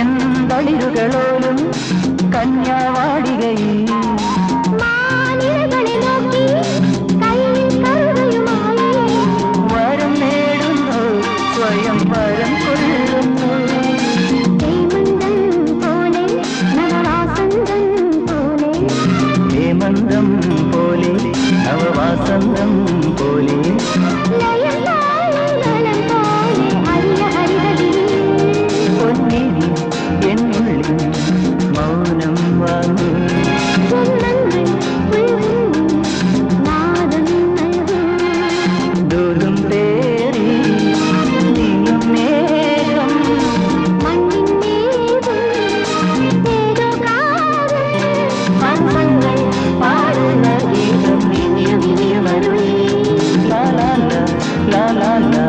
ചെന്തളിരുകളോലും കന്യാവാടികയിൽ വരം നേടുന്നു പോലെ നവവാസന്തം la la la.